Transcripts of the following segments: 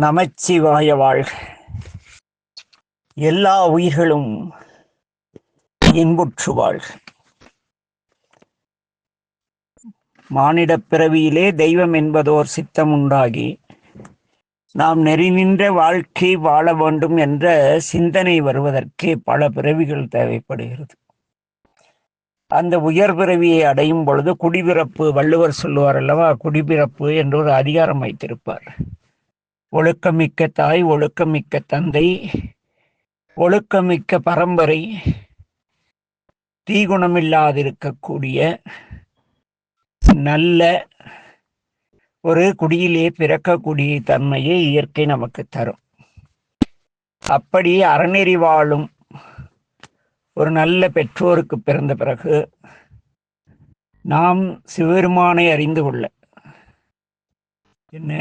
நமச்சிவாய வாழ்க. எல்லா உயிர்களும் இன்புற்று வாழ்க. மானிடப் பிறவியிலே தெய்வம் என்பதோர் சித்தம் உண்டாகி நாம் நெறி நின்ற வாழ்க்கை வாழ வேண்டும் என்ற சிந்தனை வருவதற்கு பல பிறவிகள் தேவைப்படுகிறது. அந்த உயர் பிறவியை அடையும் பொழுது குடிபிறப்பு வள்ளுவர் சொல்லுவார் அல்லவா? குடிபிறப்பு என்று ஒரு அதிகாரம் வைத்திருப்பார். ஒழுக்கமிக்க தாய் ஒழுக்கமிக்க தந்தை ஒழுக்கமிக்க பரம்பரை தீகுணமில்லாதிருக்கக்கூடிய நல்ல ஒரு குடியிலே பிறக்கக்கூடிய தன்மையை இயற்கை நமக்கு தரும். அப்படி அறநெறி வாழும் ஒரு நல்ல பெற்றோருக்கு பிறந்த பிறகு நாம் சிவபெருமானை அறிந்து கொள்ள. என்ன?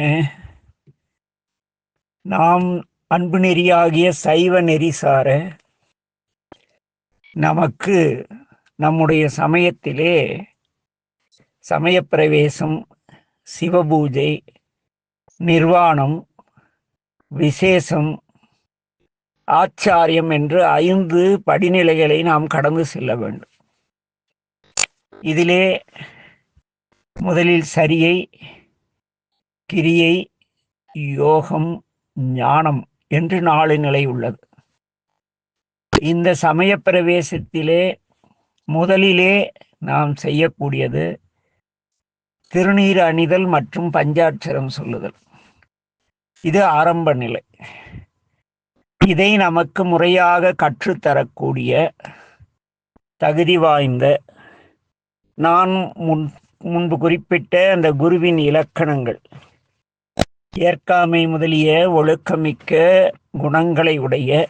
நாம் அன்பு நெறியாகிய சைவ நெறி சார நமக்கு நம்முடைய சமயத்திலே சமயப்பிரவேசம் சிவபூஜை நிர்வாணம் விசேஷம் ஆச்சாரியம் என்று ஐந்து படிநிலைகளை நாம் கடந்து செல்ல வேண்டும். இதிலே முதலில் சரியை கிரியை யோகம் ஞானம் என்று நாலு நிலை உள்ளது. இந்த சமய பிரவேசத்திலே முதலிலே நாம் செய்யக்கூடியது திருநீர் அணிதல் மற்றும் பஞ்சாட்சரம் சொல்லுதல். இது ஆரம்ப நிலை. இதை நமக்கு முறையாக கற்றுத்தரக்கூடிய தகுதி வாய்ந்த நான் முன் முன்பு குறிப்பிட்ட அந்த குருவின் இலக்கணங்கள். ஏற்காமை முதலிய ஒழுக்கமிக்க குணங்களை உடைய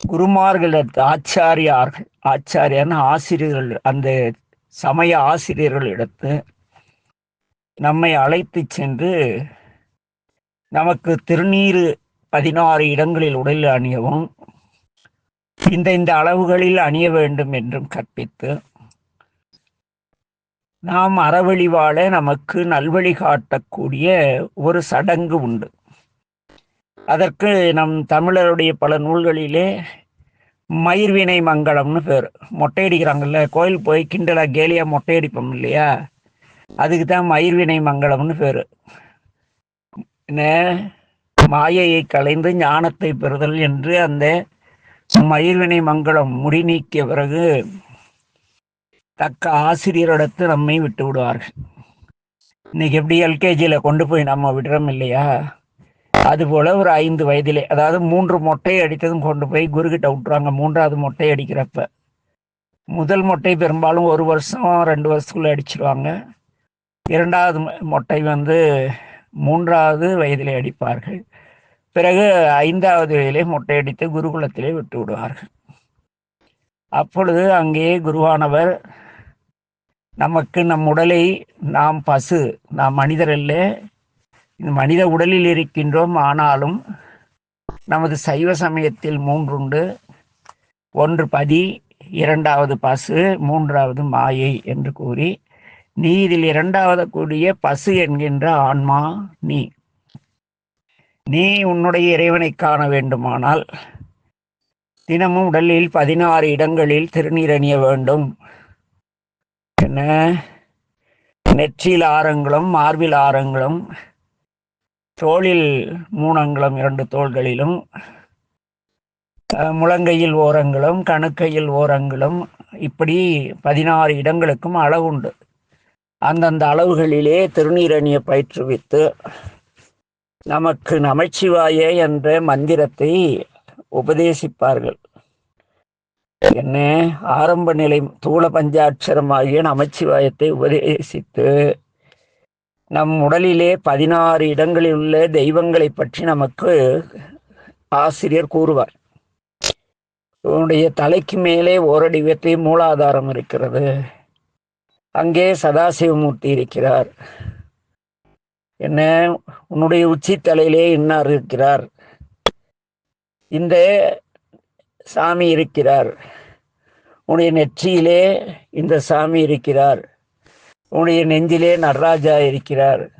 குருமார்கள் ஆச்சாரியார்கள். ஆச்சாரியான ஆசிரியர்கள் அந்த சமய ஆசிரியர்களிடத்து நம்மை அழைத்து சென்று நமக்கு திருநீறு பதினாறு இடங்களில் உடலில் அணியவும் இந்த இந்த அளவுகளில் அணிய வேண்டும் என்றும் கற்பித்து நாம் அறவழி வாழ நமக்கு நல்வழி காட்டக்கூடிய ஒரு சடங்கு உண்டு. அதற்கு நம் தமிழருடைய பல நூல்களிலே மயிர்வினை மங்களம்னு பேர். மொட்டையடிக்கிறாங்கல்ல கோயில் போய் கிண்டலா கேலியா மொட்டையடிப்போம் இல்லையா? அதுக்கு தான் மயிர்வினை மங்களம்னு பேர். என்ன மாயையை கலைந்து ஞானத்தை பெறுதல் என்று அந்த மயிர்வினை மங்களம் முடி நீக்கிய பிறகு தக்க ஆசிரியரிடத்து நம்மை விட்டு விடுவார்கள். இன்னைக்கு எப்படி எல்கேஜியில் கொண்டு போய் நம்ம விடுறோம் இல்லையா? அதுபோல் ஒரு ஐந்து வயதிலே அதாவது மூன்று மொட்டை அடித்ததும் கொண்டு போய் குருகிட்ட விட்டுருவாங்க மூன்றாவது மொட்டை அடிக்கிறப்ப. முதல் மொட்டை பெரும்பாலும் ஒரு வருஷம் ரெண்டு வருஷத்துக்குள்ளே அடிச்சிருவாங்க. இரண்டாவது மொட்டை வந்து மூன்றாவது வயதிலே அடிப்பார்கள். பிறகு ஐந்தாவது வயதிலே மொட்டை அடித்து குருகுலத்திலே விட்டு விடுவார்கள். அப்பொழுது அங்கே குருவானவர் நமக்கு நம் உடலை நாம் பசு நாம் மனிதர் அல்ல. மனித உடலில் இருக்கின்றோம் ஆனாலும் நமது சைவ சமயத்தில் மூன்றுண்டு. ஒன்று பதி இரண்டாவது பசு மூன்றாவது மாயை என்று கூறி நீ இதில் இரண்டாவது கூடிய பசு என்கின்ற ஆன்மா நீ. நீ உன்னுடைய இறைவனை காண வேண்டுமானால் தினமும் உடலில் பதினாறு இடங்களில் திருநீர் அணிய வேண்டும். என்ன நெற்றியில் ஆரங்களும் மார்பில் ஆரங்களும் தோளில் மூணங்களும் இரண்டு தோள்களிலும் முழங்கையில் ஓரங்களும் கணுக்கையில் ஓரங்களும் இப்படி பதினாறு இடங்களுக்கும் அளவுண்டு அந்தந்த அளவுகளிலே திருநீரணியை பயிற்றுவித்து நமக்கு நமச்சிவாய என்ற மந்திரத்தை உபதேசிப்பார்கள். என்ன ஆரம்ப நிலை தூள பஞ்சாட்சரமாகிய நமச்சிவாயத்தை உபதேசித்து நம் உடலிலே பதினாறு இடங்களில் உள்ள தெய்வங்களை பற்றி நமக்கு ஆசிரியர் கூறுவார். உன்னுடைய தலைக்கு மேலே ஓரடி வெற்றி மூலாதாரம் இருக்கிறது. அங்கே சதாசிவமூர்த்தி இருக்கிறார். என்ன உன்னுடைய உச்சி தலையிலே இன்னார் இருக்கிறார். இந்த சாமி இருக்கிறார். உன்னுடைய நெற்றியிலே இந்த சாமி இருக்கிறார். உன்னுடைய நெஞ்சிலே நடராஜா இருக்கிறார்.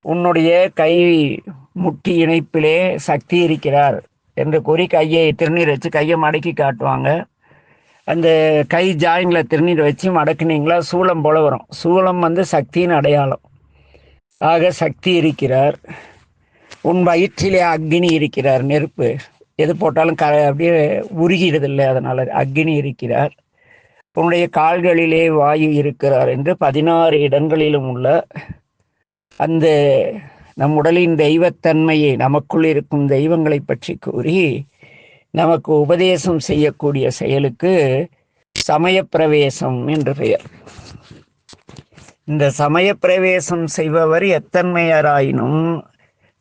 உன்னுடைய கை முட்டி இணைப்பிலே சக்தி இருக்கிறார் என்று கூறி கையை திருநீர் வச்சு கையை மடக்கி காட்டுவாங்க. அந்த கை ஜாயிங்கில் திருநீர் வச்சு மடக்குனீங்களா? சூளம் போல வரும். சூளம் வந்து சக்தியின் அடையாளம். ஆக சக்தி இருக்கிறார். உன் வயிற்றிலே அக்னி இருக்கிறார். நெருப்பு. எது போட்டாலும் க அப்படியே உருகிறதில்லை அதனால் அக்னி இருக்கிறார். உன்னுடைய கால்களிலே வாயு இருக்கிறார் என்று பதினாறு இடங்களிலும் உள்ள அந்த நம் உடலின் தெய்வத்தன்மையை நமக்குள் இருக்கும் தெய்வங்களை பற்றி கூறி நமக்கு உபதேசம் செய்யக்கூடிய செயலுக்கு சமயப்பிரவேசம் என்று பெயர். இந்த சமயப்பிரவேசம் செய்பவர் எத்தன்மையராயினும்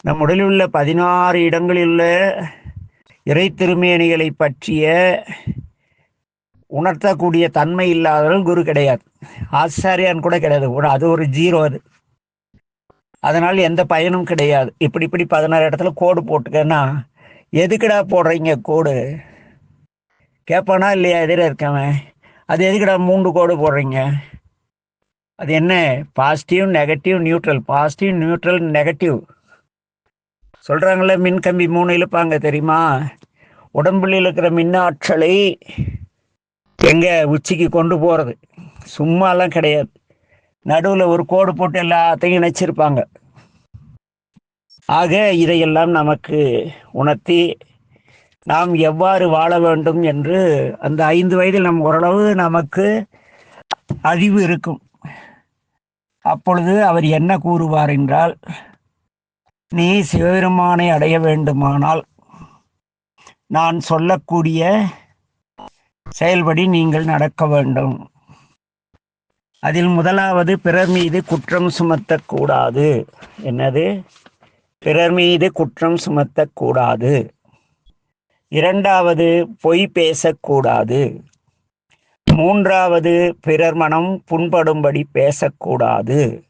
நம் உடலில் உள்ள பதினாறு இடங்களில் உள்ள இறை திருமேனிகளை பற்றிய உணர்த்தக்கூடிய தன்மை இல்லாதவர்கள் குரு கிடையாது. ஆச்சாரியான் கூட கிடையாது. ஒரு- அது ஒரு ஜீரோ அது. அதனால் எந்த பயனும் கிடையாது. இப்படி இப்படி பதினாறு இடத்துல கோடு போட்டுக்கன்னா எதுக்குடா போடுறீங்க கோடு? கேட்பானா இல்லையா? எதிர இருக்கவன். அது எதுக்குடா மூன்று கோடு போடுறீங்க? அது என்ன? Positive negative neutral positive neutral negative சொல்கிறாங்களே மின் கம்பி மூணு இழுப்பாங்க தெரியுமா? உடம்புல இருக்கிற மின்னாற்றலை எங்கே உச்சிக்கு கொண்டு போகிறது சும்மாலாம் கிடையாது. நடுவில் ஒரு கோடு போட்டு எல்லாத்தையும் இணைச்சிருப்பாங்க. ஆக இதையெல்லாம் நமக்கு உணர்த்தி நாம் எவ்வாறு வாழ வேண்டும் என்று அந்த ஐந்து வயதில் நம் ஓரளவு நமக்கு அறிவு இருக்கும். அப்பொழுது அவர் என்ன கூறுவார் என்றால் நீ சிவபெருமானை அடைய வேண்டுமானால் நான் சொல்லக்கூடிய செயல்படி நீங்கள் நடக்க வேண்டும். அதில் முதலாவது பிறர் மீது குற்றம் சுமத்தக்கூடாது. என்னது? பிறர் மீது குற்றம் சுமத்தக்கூடாது. இரண்டாவது பொய் பேசக்கூடாது. மூன்றாவது பிறர் மனம் புண்படும்படி பேசக்கூடாது.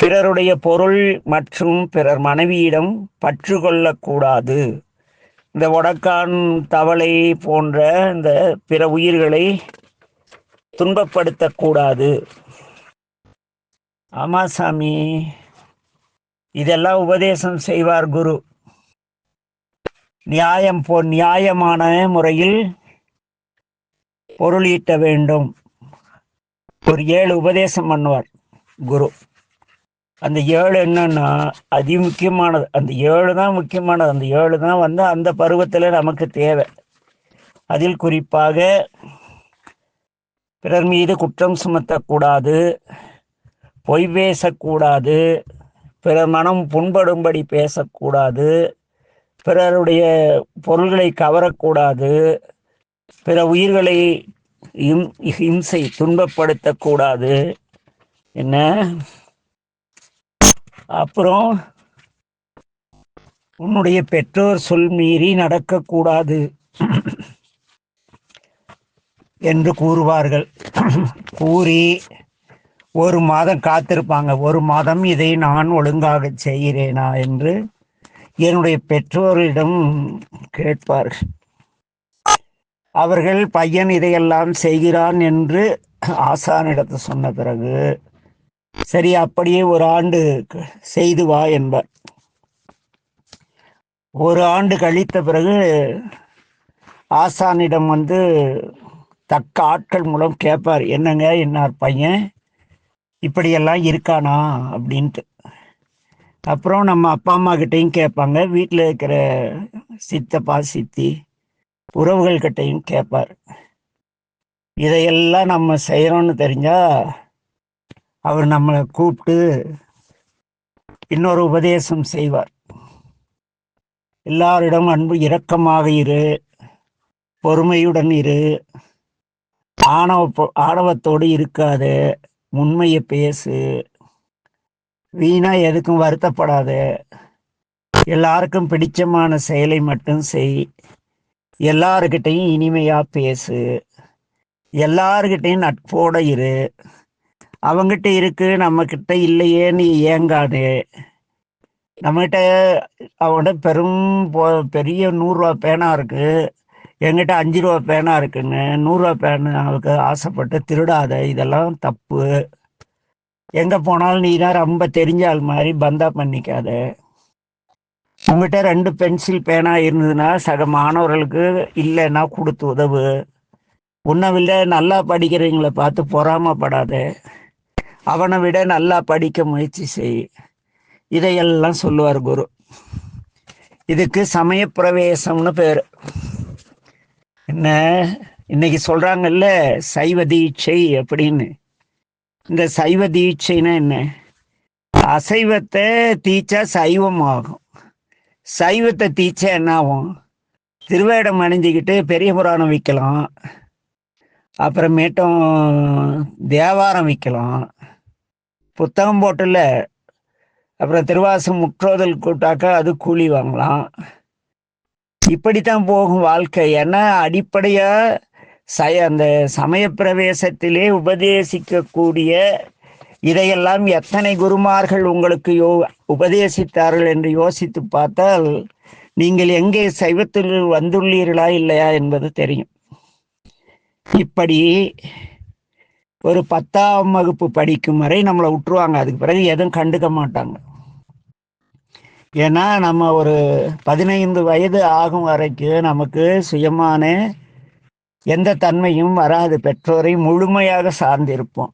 பிறருடைய பொருள் மற்றும் பிறர் மனைவியிடம் பற்று கொள்ளக்கூடாது இந்த ஒடக்கான் தவளை போன்ற இந்த பிற உயிர்களை துன்பப்படுத்தக்கூடாது. ஆமா சாமி. இதெல்லாம் உபதேசம் செய்வார் குரு. நியாயம் போ நியாயமான முறையில் பொருள் ஈட்ட வேண்டும். ஒரு ஏழு உபதேசம் பண்ணுவார் குரு. அந்த ஏழு என்னன்னா அதி முக்கியமானது அந்த ஏழு தான் முக்கியமானது. அந்த ஏழு தான் வந்து அந்த பருவத்தில் நமக்கு தேவை. அதில் குறிப்பாக பிறர் மீது குற்றம் சுமத்தக்கூடாது பொய் பேசக்கூடாது பிறர் மனம் புண்படும்படி பேசக்கூடாது பிறருடைய பொருள்களை கவரக்கூடாது பிற உயிர்களை இம் இம்சை துன்பப்படுத்தக்கூடாது. என்ன? அப்புறம் உன்னுடைய பெற்றோர் சொல் மீறி நடக்கக்கூடாது என்று கூறுவார்கள். கூறி ஒரு மாதம் காத்திருப்பாங்க. ஒரு மாதம் இதை நான் ஒழுங்காக செய்கிறேனா என்று என்னுடைய பெற்றோரிடம் கேட்பார்கள். அவர்கள் பையன் இதையெல்லாம் செய்கிறான் என்று ஆசானிடத்து சொன்ன பிறகு சரி அப்படியே ஒரு ஆண்டு செய்து வா என்பார். ஒரு ஆண்டு கழித்த பிறகு ஆசானிடம் வந்து தக்க ஆட்கள் மூலம் கேட்பார் என்னங்க என்னார் பையன்? இப்படியெல்லாம் இருக்கானா? அப்படின்ட்டு. அப்புறம் நம்ம அப்பா அம்மா கிட்டையும் கேட்பாங்க. வீட்டில் இருக்கிற சித்தப்பா சித்தி உறவுகள் கிட்டையும் கேட்பார். இதையெல்லாம் நம்ம செய்கிறோன்னு தெரிஞ்சால் அவர் நம்மளை கூப்பிட்டு இன்னொரு உபதேசம் செய்வார். எல்லாரிடம் அன்பு இரக்கமாக இரு பொறுமையுடன் இரு ஆணவ ஆணவத்தோடு இருக்காது உண்மையை பேசு வீணா எதுக்கும் வருத்தப்படாத எல்லாருக்கும் பிடிச்சமான செயலை மட்டும் செய் எல்லாருக்கிட்டையும் இனிமையா பேசு எல்லாருக்கிட்டையும் நட்போட இரு அவங்கிட்ட இருக்கு நம்ம கிட்ட இல்லையேன்னு ஏங்காது. நம்மகிட்ட அவன்கிட்ட பெரும் பெரிய நூறுரூவா பேனா இருக்கு. என்கிட்ட அஞ்சு ரூபா பேனா இருக்குன்னு நூறுரூவா பேனாவுக்கு ஆசைப்பட்டு திருடாத இதெல்லாம் தப்பு. எங்கே போனாலும் நீ தான் ரொம்ப தெரிஞ்ச ஆள் மாதிரி பந்தா பண்ணிக்காத. உங்ககிட்ட ரெண்டு பென்சில் பேனா இருந்ததுன்னா சக மாணவர்களுக்கு இல்லைன்னா கொடுத்து உதவு. உன்னை விட நல்லா படிக்கிறவங்களை பார்த்து பொறாமப்படாத. அவனை விட நல்லா படிக்க முயற்சி செய். இதையெல்லாம் சொல்லுவார் குரு. இதுக்கு சமய பிரவேசம்னு பேர். என்ன? இன்னைக்கு சொல்றாங்கல்ல சைவ தீட்சை அப்படின்னு. இந்த சைவ தீட்சைனா என்ன? அசைவத்தை தீச்சா சைவம் ஆகும். சைவத்தை தீச்சா என்ன ஆகும்? திருவேடம் அணிஞ்சிக்கிட்டு பெரிய புராணம் விற்கலாம் அப்புறமேட்டும் தேவாரம் விற்கலாம் புத்தகம் போட்டில் அப்புறம் திருவாசம் முற்றோதல் கூட்டாக்கா அது கூலி வாங்கலாம். இப்படித்தான் போகும் வாழ்க்கை. ஏன்னா அடிப்படையாக சய அந்த சமய பிரவேசத்திலே உபதேசிக்கக்கூடிய இதையெல்லாம் எத்தனை குருமார்கள் உங்களுக்கு யோ உபதேசித்தார்கள் என்று யோசித்து பார்த்தால் நீங்கள் எங்கே சைவத்தில் வந்துள்ளீர்களா இல்லையா என்பது தெரியும். இப்படி ஒரு பத்தாம் வகுப்பு படிக்கும் வரை நம்மளை விட்டுருவாங்க. அதுக்கு பிறகு எதுவும் கண்டுக்க மாட்டாங்க. ஏன்னா நம்ம ஒரு பதினைந்து வயது ஆகும் வரைக்கும் நமக்கு சுயமான எந்த தன்மையும் வராது. பெற்றோரை முழுமையாக சார்ந்திருப்போம்.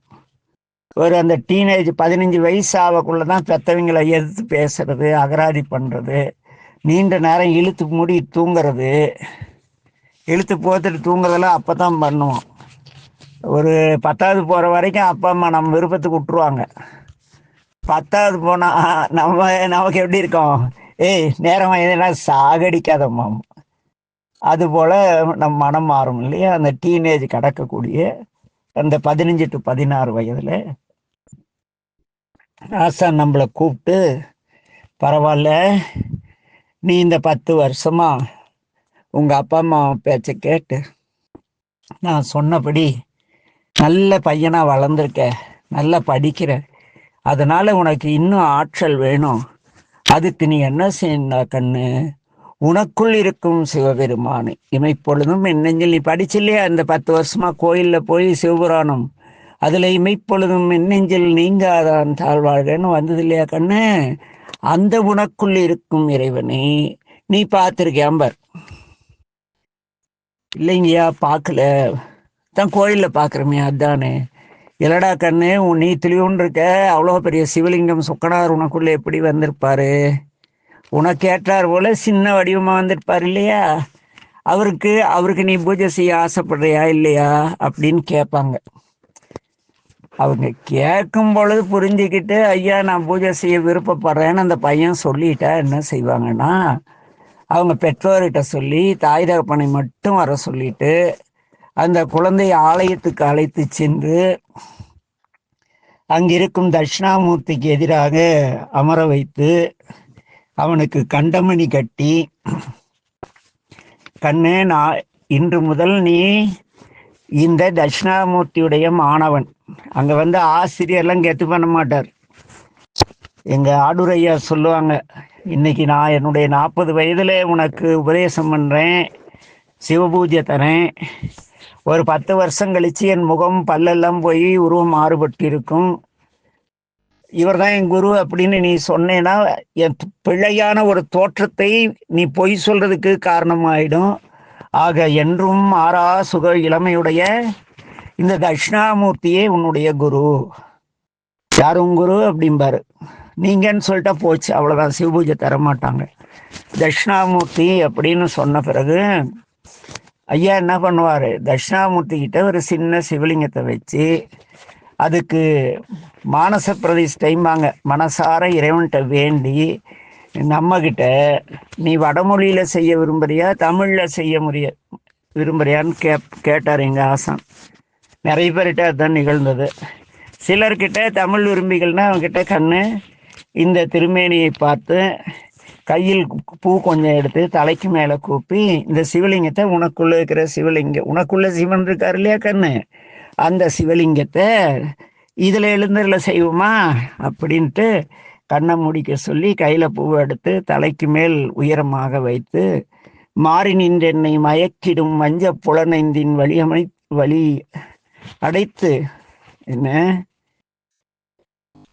ஒரு அந்த டீனேஜ் பதினஞ்சு வயசு ஆகக்குள்ள தான் பெற்றவங்களை எதிர்த்து பேசுறது அகராதி பண்ணுறது நீண்ட நேரம் இழுத்து மூடி தூங்குறது இழுத்து போத்துட்டு தூங்குறதெல்லாம் அப்போ தான் பண்ணுவோம். ஒரு பத்தாவது போகிற வரைக்கும் அப்பா அம்மா நம்ம விருப்பத்துக்கு விட்டுருவாங்க பத்தாவது போனால் நம்ம நமக்கு எப்படி இருக்கோம்? ஏய் நேரம் எதுனா சாகடிக்காதம்மா. அதுபோல் நம்ம மனம் மாறும் இல்லையா? அந்த டீனேஜ் கடக்கக்கூடிய அந்த பதினஞ்சு டு பதினாறு வயதில் ஆசா நம்மளை கூப்பிட்டு பரவாயில்ல நீ இந்த பத்து வருஷமாக உங்கள் அப்பா அம்மா பேச்சை கேட்டு நான் சொன்னபடி நல்ல பையனாக வளர்ந்துருக்க நல்லா படிக்கிற. அதனால் உனக்கு இன்னும் ஆற்றல் வேணும். அதுக்கு நீ என்ன செய்யணா கண்ணு? உனக்குள் இருக்கும் சிவபெருமானு. இமைப்பொழுதும் என் நெஞ்சில் நீ படிச்சில்லையா? இந்த பத்து வருஷமா கோயிலில் போய் சிவபுராணம். அதில் இமைப்பொழுதும் மின்னஞ்சல் நீங்காதான் தாழ்வாழ்கன்னு வந்தது இல்லையா கண்ணு? அந்த உனக்குள் இருக்கும் இறைவனை நீ பார்த்துருக்கியாம்பர் இல்லைங்கய்யா பார்க்கல. தான் கோயிலில் பார்க்குறமே அதானே? இல்லடா கண்ணு உன் நீ தெளிவுன்னு இருக்க. அவ்வளோ பெரிய சிவலிங்கம் சொக்கனார் உனக்குள்ளே எப்படி வந்திருப்பாரு? உனக்கு ஏற்றார் போல சின்ன வடிவமாக வந்திருப்பார் இல்லையா? அவருக்கு அவருக்கு நீ பூஜை செய்ய ஆசைப்படுறியா இல்லையா? அப்படின்னு கேட்பாங்க. அவங்க கேட்கும் பொழுது புரிஞ்சுக்கிட்டு ஐயா நான் பூஜை செய்ய விருப்பப்படுறேன்னு அந்த பையன் சொல்லிட்டா என்ன செய்வாங்கன்னா அவங்க பெற்றோர்கிட்ட சொல்லி தாய் தகப்பனை மட்டும் வர சொல்லிட்டு அந்த குழந்தை ஆலயத்துக்கு அழைத்து சென்று அங்கிருக்கும் தட்சிணாமூர்த்திக்கு எதிராக அமர வைத்து அவனுக்கு கண்டமணி கட்டி கண்ணே நான் இன்று முதல் நீ இந்த தட்சிணாமூர்த்தியுடைய மாணவன். அங்கே வந்து ஆசிரியர்லாம் கெத்து பண்ண மாட்டார். எங்கள் ஆடுரையா சொல்லுவாங்க இன்னைக்கு நான் என்னுடைய நாற்பது வயதில் உனக்கு உபதேசம் பண்ணுறேன் சிவபூஜை தரேன் ஒரு பத்து வருஷம் கழிச்சு என் முகம் பல்லெல்லாம் போய் உருவம் மாறுபட்டு இருக்கும் இவர் தான் என் குரு அப்படின்னு நீ சொன்னேன்னா என் பிழையான ஒரு தோற்றத்தை நீ பொய் சொல்றதுக்கு காரணமாயிடும். ஆக என்றும் மாறா சுக இளமையுடைய இந்த தட்சிணாமூர்த்தியே உன்னுடைய குரு. யார் உன் குரு அப்படிம்பாரு. நீங்கன்னு சொல்லிட்டா போச்சு அவ்வளோதான் சிவபூஜை தர மாட்டாங்க தட்சிணாமூர்த்தி அப்படின்னு சொன்ன பிறகு ஐயா என்ன பண்ணுவார்? தட்சிணாமூர்த்தி கிட்ட ஒரு சின்ன சிவலிங்கத்தை வச்சு அதுக்கு மானச பிரதிஷ்டைம்பாங்க. மனசார இறைவன்கிட்ட வேண்டி நம்மக்கிட்ட நீ வடமொழியில் செய்ய விரும்புறியா? தமிழில் செய்ய முடிய விரும்புறியான்னு கே கேட்டார் எங்கள் ஆசான். நிறைய பேர்கிட்ட அதுதான் நிகழ்ந்தது. சிலர்கிட்ட தமிழ் விரும்பிகள்னா அவங்ககிட்ட கண்ணு இந்த திருமேனியை பார்த்து கையில் பூ கொஞ்சம் எடுத்து தலைக்கு மேலே கூப்பி இந்த சிவலிங்கத்தை உனக்குள்ள இருக்கிற சிவலிங்கம் உனக்குள்ள சிவன் இருக்கார் இல்லையா கண்ணு? அந்த சிவலிங்கத்தை இதில் எழுந்தரில் செய்வோமா? அப்படின்ட்டு கண்ணை முடிக்க சொல்லி கையில் பூவை எடுத்து தலைக்கு மேல் உயரமாக வைத்து மாறி நின்றென்னை மயக்கிடும் மஞ்ச புலனைந்தின் வழியமை வழி அடைத்து என்ன?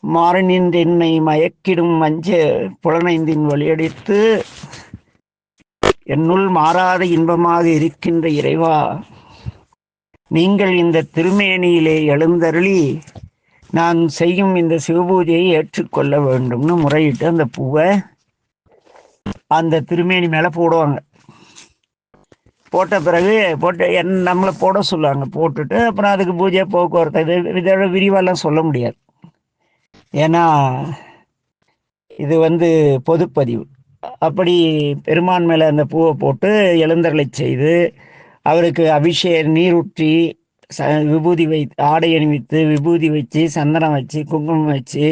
மாறனின் என்னை மயக்கிடும் மஞ்ச புலனைந்தின் வழியடித்து என்னுள் மாறாத இன்பமாக இருக்கின்ற இறைவா நீங்கள் இந்த திருமேனியிலே எழுந்தருளி நான் செய்யும் இந்த சிவபூஜையை ஏற்றுக்கொள்ள வேண்டும்னு முறையிட்டு அந்த பூவை அந்த திருமேனி மேலே போடுவாங்க. போட்ட பிறகு போட்டு என் நம்மளை போட சொல்லுவாங்க. போட்டுட்டு அப்புறம் அதுக்கு பூஜை போக்குவரத்து இது இதோட விரிவாலாம் சொல்ல முடியாது. ஏன்னா இது வந்து பொதுப்பதிவு. அப்படி பெருமான் மேலே அந்த பூவை போட்டு எழுந்தருளை செய்து அவருக்கு அபிஷேக நீரூற்றி ச விபூதி வை ஆடை அணிவித்து விபூதி வச்சு சந்தனம் வச்சு குங்குமம் வச்சு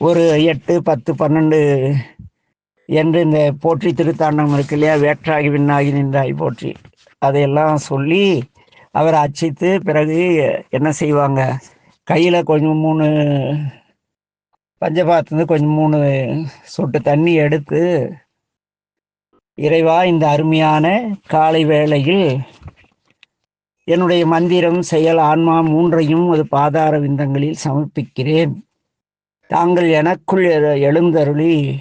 ஒரு எட்டு பத்து பன்னெண்டு என்று இந்த போற்றி திருத்தாண்டம் இருக்கு இல்லையா? வேற்றாகி விண்ணாகி நின்றாய் போற்றி. அதையெல்லாம் சொல்லி அவரை அச்சித்து பிறகு என்ன செய்வாங்க? கையில் கொஞ்சம் மூணு பஞ்சபாத்திருந்து கொஞ்சம் மூணு சொட்டு தண்ணி எடுத்து இறைவா இந்த அருமையான காலை வேளையில் என்னுடைய மந்திரம் செயல் ஆன்மா மூன்றையும் அது பாதார விந்தங்களில் சமர்ப்பிக்கிறேன். தாங்கள் எனக்குள் எழுந்தருளி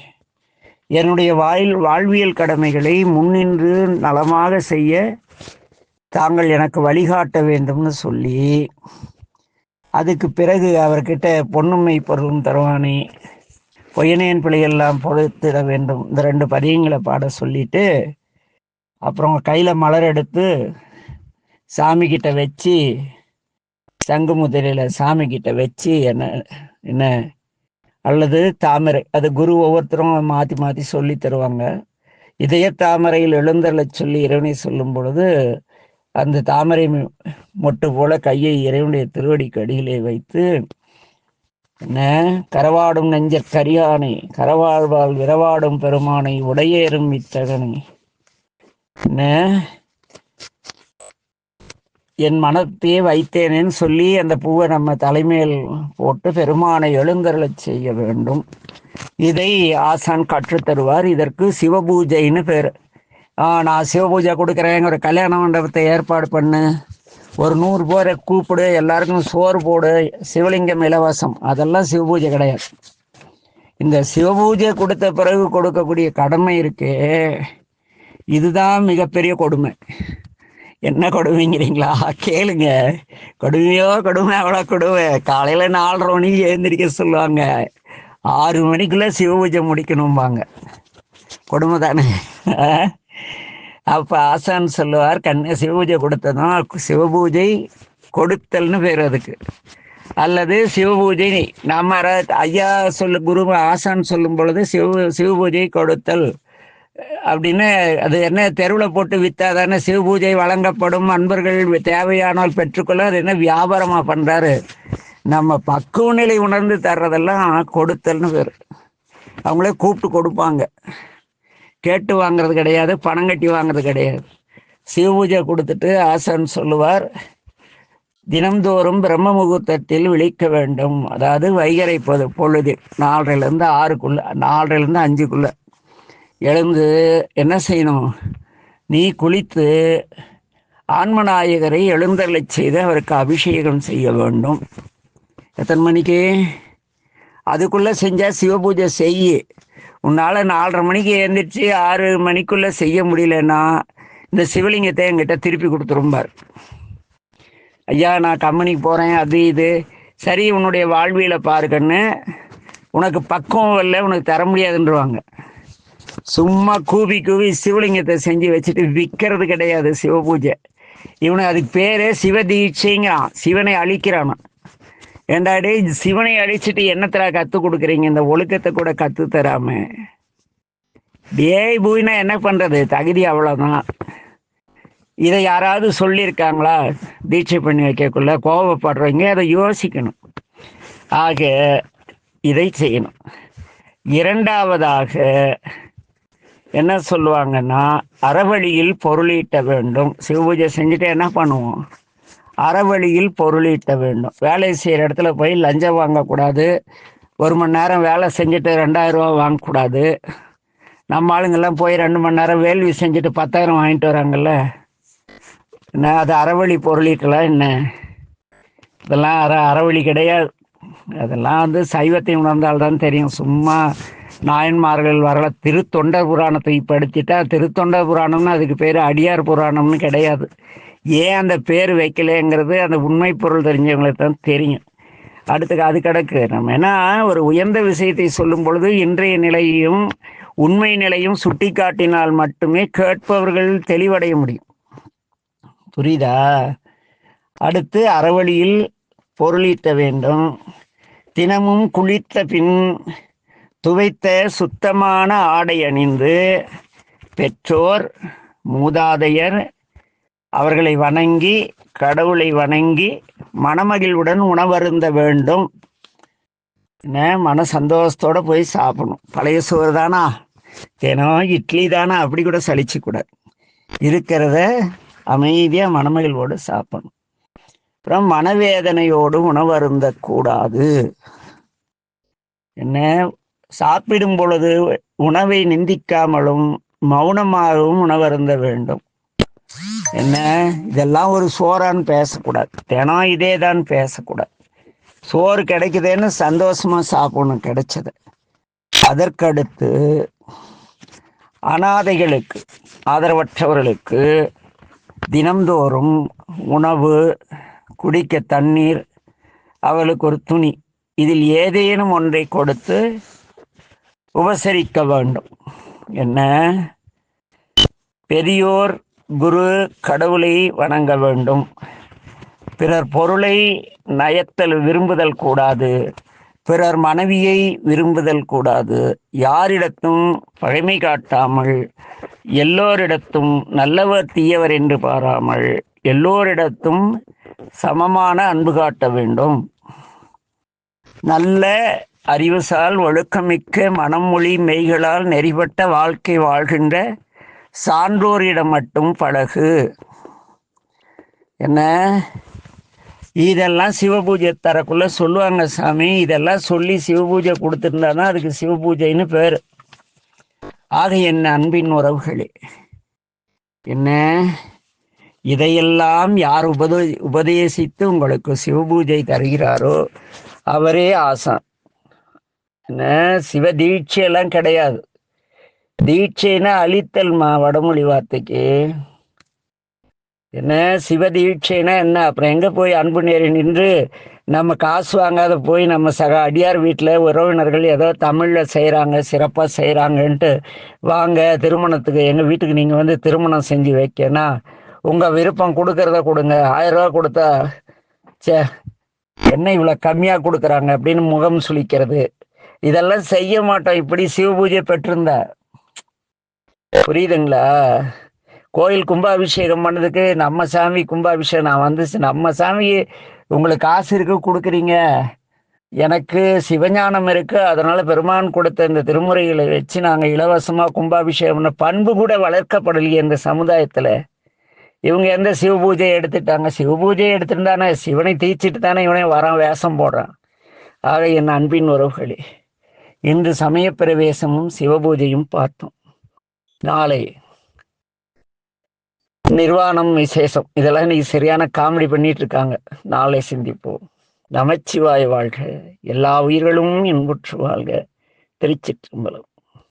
என்னுடைய வாயில் வாழ்வியல் கடமைகளை முன்னின்று நலமாக செய்ய தாங்கள் எனக்கு வழிகாட்ட வேண்டும்னு சொல்லி அதுக்கு பிறகு அவர்கிட்ட பொன்னுமை பொருளும் தருவானே. பொய்யனையன் பிள்ளைகள்லாம் பொழுத்திட வேண்டும். இந்த ரெண்டு பதியங்களை பாட சொல்லிட்டு அப்புறம் கையில் மலர் எடுத்து சாமி கிட்ட வச்சு சங்கு முதலில் சாமி கிட்ட வச்சு என்ன என்ன அல்லது தாமரை அது குரு ஒவ்வொருத்தரும் மாற்றி மாற்றி சொல்லி தருவாங்க. இதய தாமரையில் எழுந்தருளை சொல்லி இறைவனை சொல்லும் பொழுது அந்த தாமரை மொட்டு போல கையை இறைவனுடைய திருவடிக்கு அடியிலே வைத்து என்ன? கரவாடும் நெஞ்ச கரியானை கரவாழ்வால் விரவாடும் பெருமானை உடையேறும் இத்தகனை. என்ன? என் மனத்தையே வைத்தேனேன்னு சொல்லி அந்த பூவை நம்ம தலைமையில் போட்டு பெருமானை எழுந்தருளச் செய்ய வேண்டும். இதை ஆசான் கற்றுத்தருவார். இதற்கு சிவபூஜைன்னு பேர். நான் சிவபூஜை கொடுக்குறேன். ஒரு கல்யாண மண்டபத்தை ஏற்பாடு பண்ணு. ஒரு நூறு பேரை கூப்பிடு. எல்லாருக்கும் சோறு போடு. சிவலிங்கம் இலவசம். அதெல்லாம் சிவபூஜை கிடையாது. இந்த சிவபூஜை கொடுத்த பிறகு கொடுக்கக்கூடிய கடமை இருக்கு. இதுதான் மிகப்பெரிய கொடுமை. என்ன கொடுமைங்கிறீங்களா? கேளுங்க. கொடுமையோ கொடுமை அவ்வளோ கொடுமை. காலையில் நாலரை மணிக்கு எழுந்திரிக்க சொல்லுவாங்க. ஆறு மணிக்குள்ளே சிவபூஜை முடிக்கணும்பாங்க. கொடுமை தானே. அப்போ ஆசான் சொல்லுவார் கண்ண சிவபூஜை கொடுத்ததும் சிவபூஜை கொடுத்தல்னு பேர் அதுக்கு. அல்லது சிவபூஜை நம்ம ஐயா சொல்லு குரு ஆசான் சொல்லும் பொழுது சிவ சிவபூஜை கொடுத்தல். அப்படின்னு அது என்ன தெருவில் போட்டு விற்றா தானே சிவபூஜை வழங்கப்படும் அன்பர்கள் தேவையானால் பெற்றுக்கொள்ள அது என்ன வியாபாரமாக பண்ணுறாரு நம்ம பக்குவ நிலை உணர்ந்து தர்றதெல்லாம் கொடுத்தல்னு பேர். அவங்களே கூப்பிட்டு கொடுப்பாங்க. கேட்டு வாங்குறது கிடையாது பணம் கட்டி வாங்குறது கிடையாது. சிவ பூஜை கொடுத்துட்டு ஆசான் சொல்லுவார் தினம்தோறும் பிரம்ம முகூர்த்தத்தில் விழிக்க வேண்டும். அதாவது வைகரை பொது பொழுது நாலரைலேருந்து ஆறுக்குள்ள நாலரைலேருந்து அஞ்சுக்குள்ள. எழுந்து என்ன செய்யணும்? நீ குளித்து ஆன்மநாயகரை எழுந்தருளை செய்து அவருக்கு அபிஷேகம் செய்ய வேண்டும். எத்தனை மணிக்கு? அதுக்குள்ளே செஞ்சால் சிவபூஜை செய் உன்னால் நாலரை மணிக்கு எழுந்திரிச்சு ஆறு மணிக்குள்ளே செய்ய முடியலன்னா இந்த சிவலிங்கத்தை என்கிட்ட திருப்பி கொடுத்துரும்பார் ஐயா நான் கம்பெனிக்கு போகிறேன் அது இது. சரி உன்னுடைய வாழ்வியில் பாருக்கன்னு உனக்கு பக்குவம் இல்லை உனக்கு தர முடியாதுன்றவாங்க. சும்மா கூவி கூவி சிவலிங்கத்தை செஞ்சு வச்சுட்டு விற்கிறது கிடையாது சிவபூஜை இவனுக்கு அதுக்கு பேரே சிவதீட்சைங்கிறான் சிவனை அழிக்கிறானான் ஏண்டாடி சிவனை அழிச்சிட்டு என்னத்துல கற்றுக் கொடுக்குறீங்க? இந்த ஒழுக்கத்தை கூட கற்று தராம. டேய் பூயினா என்ன பண்ணுறது தகுதி அவ்வளோதான் இதை யாராவது சொல்லியிருக்காங்களா? தீட்சை பண்ணி வைக்கக்குள்ள கோபப்படுறவங்க அதை யோசிக்கணும். ஆக இதை செய்யணும். இரண்டாவதாக என்ன சொல்லுவாங்கன்னா அறவழியில் பொருளீட்ட வேண்டும். சிவபூஜை செஞ்சுட்டு என்ன பண்ணுவோம்? அறவழியில் பொருளீட்ட வேண்டும். வேலை செய்கிற இடத்துல போய் லஞ்சம் வாங்கக்கூடாது. ஒரு மணி நேரம் வேலை செஞ்சுட்டு ரெண்டாயிரம் ரூபா வாங்கக்கூடாது. நம்ம ஆளுங்கெல்லாம் போய் ரெண்டு மணி நேரம் வேள்வி செஞ்சுட்டு பத்தாயிரம் வாங்கிட்டு வராங்கல்ல? என்ன அது அறவழி பொருளீட்டலாம் என்ன? இதெல்லாம் அற அறவழி கிடையாது. அதெல்லாம் வந்து சைவத்தை உணர்ந்தால்தான் தெரியும். சும்மா நாயன்மார்கள் வரல. திருத்தொண்டர் புராணத்தை படிச்சுட்டா திருத்தொண்டர் புராணம்னு அதுக்கு பேர் அடியார் புராணம்னு கிடையாது. ஏன் அந்த பேர் வைக்கலைங்கிறது அந்த உண்மை பொருள் தெரிஞ்சவங்களுக்கு தான் தெரியும். அடுத்து அது கிடக்கு. நம்ம ஏன்னா ஒரு உயர்ந்த விஷயத்தை சொல்லும் பொழுது இன்றைய நிலையும் உண்மை நிலையும் சுட்டி காட்டினால் மட்டுமே கேட்பவர்கள் தெளிவடைய முடியும். புரியுதா? அடுத்து அறவழியில் பொருளீட்ட வேண்டும். தினமும் குளித்த பின் துவைத்த சுத்தமான ஆடை அணிந்து பெற்றோர் மூதாதையர் அவர்களை வணங்கி கடவுளை வணங்கி மனமகிழ்வுடன் உணவருந்த வேண்டும். என்ன? மன சந்தோஷத்தோட போய் சாப்பிடணும். பழைய சோறு தானா? தினம் இட்லி தானா? அப்படி கூட சலிச்சு இருக்கிறத அமைதியாக மனமகிழ்வோடு சாப்பிடணும். அப்புறம் மனவேதனையோடு உணவருந்த கூடாது. என்ன? சாப்பிடும் பொழுது உணவை நிந்திக்காமலும் மௌனமாகவும் உணவருந்த வேண்டும். என்ன? இதெல்லாம் ஒரு சோறான்னு பேசக்கூடாது. தினம் இதே தான் பேசக்கூடாது. சோறு கிடைக்குதுன்னு சந்தோஷமா சாப்பிடணும் கிடைச்சது. அதற்கடுத்து அனாதைகளுக்கு ஆதரவற்றவர்களுக்கு தினம்தோறும் உணவு குடிக்க தண்ணீர் அவளுக்கு ஒரு துணி. இதில் ஏதேனும் ஒன்றை கொடுத்து உபசரிக்க வேண்டும். என்ன? பெரியோர் குரு கடவுளை வணங்க வேண்டும். பிறர் பொருளை நயத்தல் விரும்புதல் கூடாது. பிறர் மனைவியை விரும்புதல் கூடாது. யாரிடத்தும் பகைமை காட்டாமல் எல்லோரிடத்தும் நல்லவர் தீயவர் என்று பாராமல் எல்லோரிடத்தும் சமமான அன்பு காட்ட வேண்டும். நல்ல அறிவுசால் ஒழுக்கமிக்க மனமொழி மெய்களால் நெறிபட்ட வாழ்க்கை வாழ்கின்ற சான்றோரிடம் மட்டும் பழகு. என்ன? இதெல்லாம் சிவபூஜை தரக்குள்ள சொல்லுவாங்க சாமி. இதெல்லாம் சொல்லி சிவபூஜை கொடுத்துருந்தா தான் அதுக்கு சிவபூஜைன்னு பேர். ஆக என்ன அன்பின் உறவுகளே என்ன? இதையெல்லாம் யார் உபதே உபதேசித்து உங்களுக்கு சிவபூஜை தருகிறாரோ அவரே ஆசான். என்ன? சிவ தீட்சையெல்லாம் கிடையாது. தீட்சைனா அழித்தல்மா வடமொழி வார்த்தைக்கு. என்ன? சிவ தீட்சைனா என்ன? அப்புறம் எங்கே போய் அன்பு நேரி நின்று நம்ம காசு வாங்காத போய் நம்ம சக அடியார் வீட்டில் உறவினர்கள் ஏதோ தமிழில் செய்கிறாங்க சிறப்பாக செய்கிறாங்கன்ட்டு வாங்க திருமணத்துக்கு எங்கள் வீட்டுக்கு நீங்கள் வந்து திருமணம் செஞ்சு வைக்கனா உங்கள் விருப்பம் கொடுக்கறத கொடுங்க. ஆயிரம் கொடுத்தா சே என்ன இவ்வளோ கம்மியாக கொடுக்குறாங்க அப்படின்னு முகம் சுளிக்கிறது. இதெல்லாம் செய்ய மாட்டோம். இப்படி சிவ பூஜை பெற்றிருந்தேன் புரியுதுங்களா? கோயில் கும்பாபிஷேகம் பண்ணதுக்கு நம்ம சாமி கும்பாபிஷேகம் நான் வந்து நம்ம சாமி உங்களுக்கு காசு இருக்கு கொடுக்குறீங்க. எனக்கு சிவஞானம் இருக்கு அதனால பெருமான் கொடுத்த இந்த திருமுறைகளை வச்சு நாங்கள் இலவசமாக கும்பாபிஷேகம்னு பண்பு கூட வளர்க்கப்படலையே இந்த சமுதாயத்தில். இவங்க எந்த சிவ பூஜையை எடுத்துட்டாங்க? சிவ பூஜையை எடுத்துருந்தானே சிவனை தீச்சிட்டு தானே இவனே வரான் வேஷம் போடுறான். ஆக என் அன்பின் உறவுகளே இன்று சமய பிரவேசமும் சிவபூஜையும் பார்த்தோம். நாளை. நிர்வாணம் விசேஷம். இதெல்லாம் இன்னைக்கு சரியான காமெடி பண்ணிட்டு இருக்காங்க. நாளை சிந்திப்போம். நமச்சிவாய வாழ்க. எல்லா உயிர்களும் இன்புற்று வாழ்க. திருச்சிற்றம்பலம்.